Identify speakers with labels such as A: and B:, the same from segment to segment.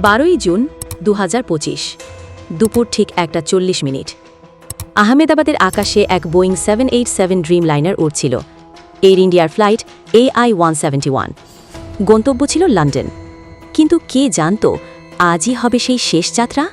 A: বারোই জুন দু হাজার পঁচিশ, দুপুর ঠিক একটা চল্লিশ মিনিট। আহমেদাবাদের আকাশে এক Boeing seven eight seven Dreamliner উড়ছিল। Air ইন্ডিয়ার flight AI one seventy one. গন্তব্য ছিল লন্ডন। কিন্তু কে জানত, আজই হবে সেই শেষ যাত্রা?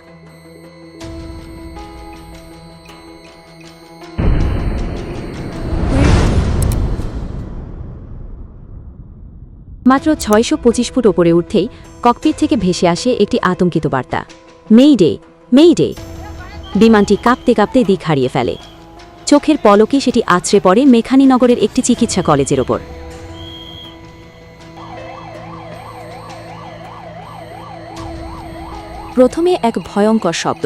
A: মাত্র ছয়শো পঁচিশ ফুট ওপরে উঠতেই ককপিট থেকে ভেসে আসে একটি আতঙ্কিত বার্তা। মেইডে মেইডে! বিমানটি কাঁপতে কাঁপতে দিক হারিয়ে ফেলে। চোখের পলকে সেটি আছড়ে পড়ে মেখানীনগরের একটি চিকিৎসা কলেজের ওপর। প্রথমে এক ভয়ঙ্কর শব্দ,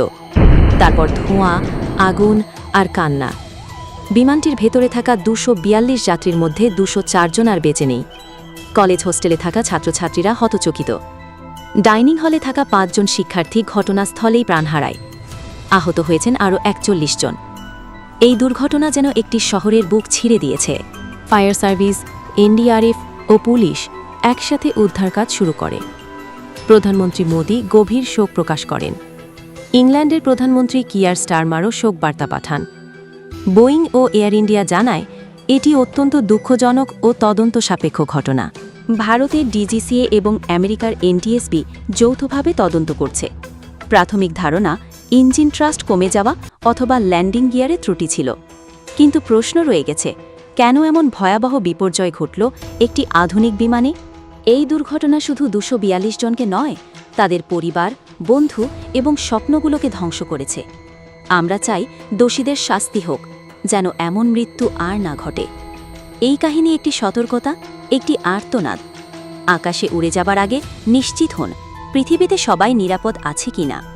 A: তারপর ধোঁয়া, আগুন আর কান্না। বিমানটির ভেতরে থাকা দুশো যাত্রীর মধ্যে দুশো চারজন আর বেঁচে নেই। কলেজ হোস্টেলে থাকা ছাত্রছাত্রীরা হতচকিত। ডাইনিং হলে থাকা পাঁচজন শিক্ষার্থী ঘটনাস্থলেই প্রাণ হারায়। আহত হয়েছেন আরও একচল্লিশ জন। এই দুর্ঘটনা যেন একটি শহরের বুক ছিঁড়ে দিয়েছে। ফায়ার সার্ভিস, এনডিআরএফ ও পুলিশ একসাথে উদ্ধার কাজ শুরু করে। প্রধানমন্ত্রী মোদী গভীর শোক প্রকাশ করেন। ইংল্যান্ডের প্রধানমন্ত্রী কিয়ার স্টারমারও শোক বার্তা পাঠান। বোয়িং ও এয়ার ইন্ডিয়া জানায় এটি অত্যন্ত দুঃখজনক ও তদন্ত সাপেক্ষ ঘটনা। ভারতের ডিজিসিএ এবং আমেরিকার এনটিএসবি যৌথভাবে তদন্ত করছে। প্রাথমিক ধারণা, ইঞ্জিন ট্রাস্ট কমে যাওয়া অথবা ল্যান্ডিং গিয়ারে ত্রুটি ছিল। কিন্তু প্রশ্ন রয়ে গেছে, কেন এমন ভয়াবহ বিপর্যয় ঘটল একটি আধুনিক বিমানে? এই দুর্ঘটনা শুধু দুশো জনকে নয়, তাদের পরিবার, বন্ধু এবং স্বপ্নগুলোকে ধ্বংস করেছে। আমরা চাই দোষীদের শাস্তি হোক। যেন এমন মৃত্যু আর না ঘটে। এই কাহিনী একটি সতর্কতা, একটি আর্তনাদ। আকাশে উড়ে যাবার আগে নিশ্চিত হন, পৃথিবীতে সবাই নিরাপদ আছে কিনা।